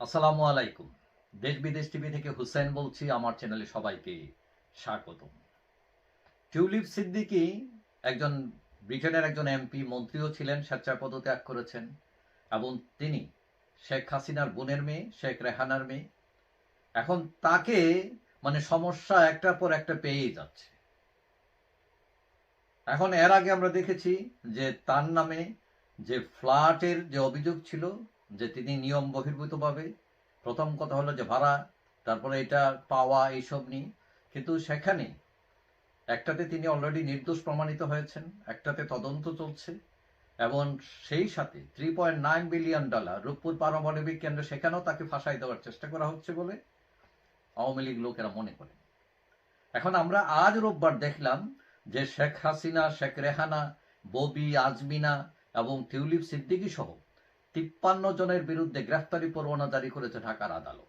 আসসালামু আলাইকুম। দেশ বিদেশ টিভি থেকে হুসেন বলছি, আমার চ্যানেলে সবাইকে স্বাগতম। টিউলিপ সিদ্দিকী একজন ব্রিটেনের একজন এমপি, মন্ত্রীও ছিলেন স্বেচ্ছায় পদত্যাগ করেছেন, এবং তিনি শেখ হাসিনার বোনের মেয়ে, শেখ রেহানার মেয়ে। এখন তাকে মানে সমস্যা একটার পর একটা পেয়েই যাচ্ছে। এখন এর আগে আমরা দেখেছি যে তার নামে যে ফ্ল্যাটের যে অভিযোগ ছিল যে তিনি নিয়ম বহির্ভূতভাবে, প্রথম কথা হলো যে ভাড়া, তারপরে এটা পাওয়া এইসব নিয়ে। কিন্তু সেখানে একটাতে তিনি অলরেডি নির্দোষ প্রমাণিত হয়েছেন, একটাতে তদন্ত চলছে, এবং সেই সাথে three point nine billion dollar Rooppur পারমাণবিক কেন্দ্র, সেখানেও তাকে ফাঁসাই দেওয়ার চেষ্টা করা হচ্ছে বলে আওয়ামী লীগ লোকেরা মনে করে এখন আমরা আজ রোববার দেখলাম যে শেখ হাসিনা, শেখ রেহানা, ববি, আজমিনা এবং টিউলিপ সিদ্দিকী সহ তিপ্পান্ন জনের বিরুদ্ধে গ্রেফতারি পরোয়ানা জারি করেছে ঢাকার আদালত।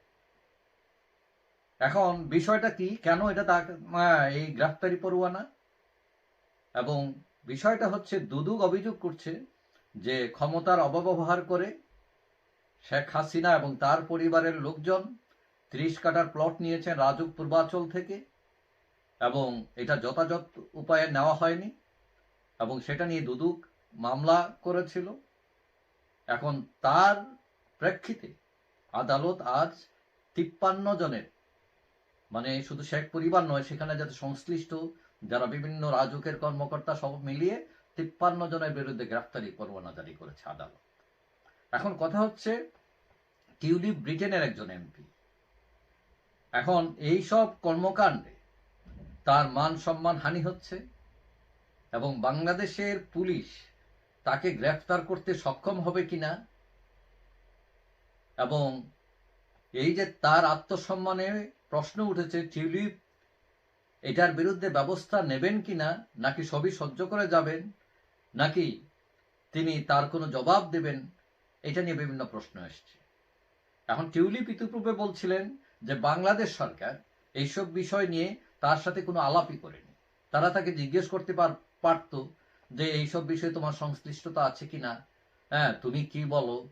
এখন বিষয়টা কি? কেন এটা এই গ্রেফতারি পরোয়ানা? এবং বিষয়টা হচ্ছে, দুদুক অভিযোগ করছে যে ক্ষমতার অপব্যবহার করে শেখ হাসিনা এবং তার পরিবারের লোকজন ত্রিশ কাটার প্লট নিয়েছেন রাজুক পূর্বাচল থেকে এবং এটা যথাযথ উপায়ে নেওয়া হয়নি এবং সেটা নিয়ে দুদুক মামলা করেছিল। এখন তার প্রেক্ষিতে আদালত আজ তিপ্পান্ন জনের মানে শুধু শেখ পরিবার নয়, সেখানে যাতে সংশ্লিষ্ট যারা বিভিন্ন রাজুকের কর্মকর্তা সব মিলিয়ে তিপ্পান্ন জনের বিরুদ্ধে গ্রেফতারি পরোয়ানা জারি করেছে আদালত। এখন কথা হচ্ছে, টিউলিপ ব্রিটেনের একজন এমপি। এখন এই সব কর্মকাণ্ডে তার মান সম্মান হানি হচ্ছে এবং বাংলাদেশের পুলিশ তাকে গ্রেফতার করতে সক্ষম হবে কিনা? এবং এই যে তার আত্মসম্মানে প্রশ্ন উঠেছে, টিউলিপ এটার বিরুদ্ধে ব্যবস্থা নেবেন কিনা, নাকি সবই সহ্য করে যাবেন, নাকি তিনি তার কোনো জবাব দেবেন, এটা নিয়ে বিভিন্ন প্রশ্ন এসছে। এখন টিউলিপ ইতিপূর্বে বলছিলেন যে বাংলাদেশ সরকার এইসব বিষয় নিয়ে তার সাথে কোনো আলাপই করেনি। তারা তাকে জিজ্ঞেস করতে পার- পারতো যে এইসব বিষয়ে তোমার সংশ্লিষ্টতা আছে কিনা? হ্যাঁ তুমি কি বলো?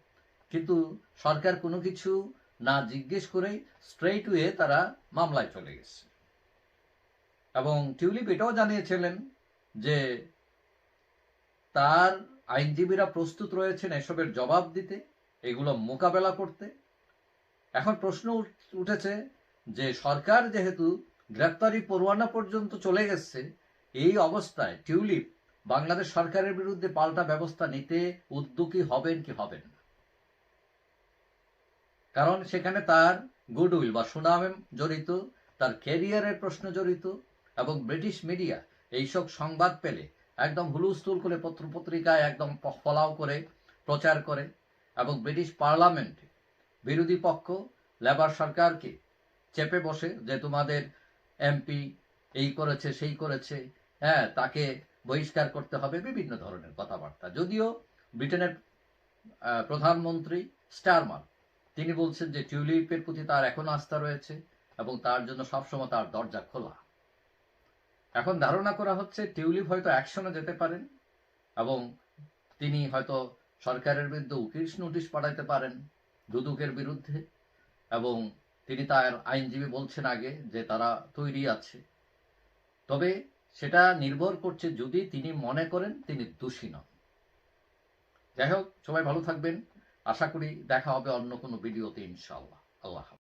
কিন্তু সরকার কোনো কিছু না জিজ্ঞেস করেই স্ট্রেইট ওয়ে তারা মামলায় চলে গেছে। এবং টিউলিপ এটাও জানিয়েছিলেন যে তার আইনজীবীরা প্রস্তুত রয়েছেন এসবের জবাব দিতে, এগুলো মোকাবেলা করতে। এখন প্রশ্ন উঠ- উঠেছে যে সরকার যেহেতু গ্রেপ্তারি পরোয়ানা পর্যন্ত চলে গেছে, এই অবস্থায় টিউলিপ বাংলাদেশ সরকারের বিরুদ্ধে পাল্টা ব্যবস্থা নিতে উদ্যোগী হবেন কি হবেন কারণ সেখানে তার গুডউইল বা সুনামে জড়িত, তার ক্যারিয়ারের প্রশ্ন জড়িত এবং ব্রিটিশ মিডিয়া এইসব সংবাদ পেলে একদম হুলুস্থুল করে পত্র পত্রিকায় একদম ফলাও করে, প্রচার করে এবং ব্রিটিশ পার্লামেন্টে বিরোধী পক্ষ, লেবার সরকারকে চেপে বসে যে তোমাদের এমপি এই করেছে, সেই করেছে হ্যাঁ তাকে বহিষ্কার করতে হবে বিভিন্ন ধরনের কথাবার্তা। যদিও ব্রিটেনের প্রধানমন্ত্রী স্টারমার, তিনি বলছেন যে টিউলিপের প্রতি তার এখন আস্থা রয়েছে এবং তার জন্য সবসময় তার দরজা খোলা। এখন ধারণা করা হচ্ছে টিউলিপ হয়তো অ্যাকশনে যেতে পারেন এবং তিনি হয়তো সরকারের বিরুদ্ধে উকিল নোটিশ পাঠাইতে পারেন দুদুকের বিরুদ্ধে এবং তিনি তার আইনজীবী বলছেন আগে যে তারা তৈরি আছে। তবে সেটা নির্ভর করছে যদি তিনি মনে করেন তিনি দোষী নন। যাই হোক, সবাই ভালো থাকবেন। আশা করি দেখা হবে অন্য কোনো ভিডিওতে ইনশাল্লাহ আল্লাহ।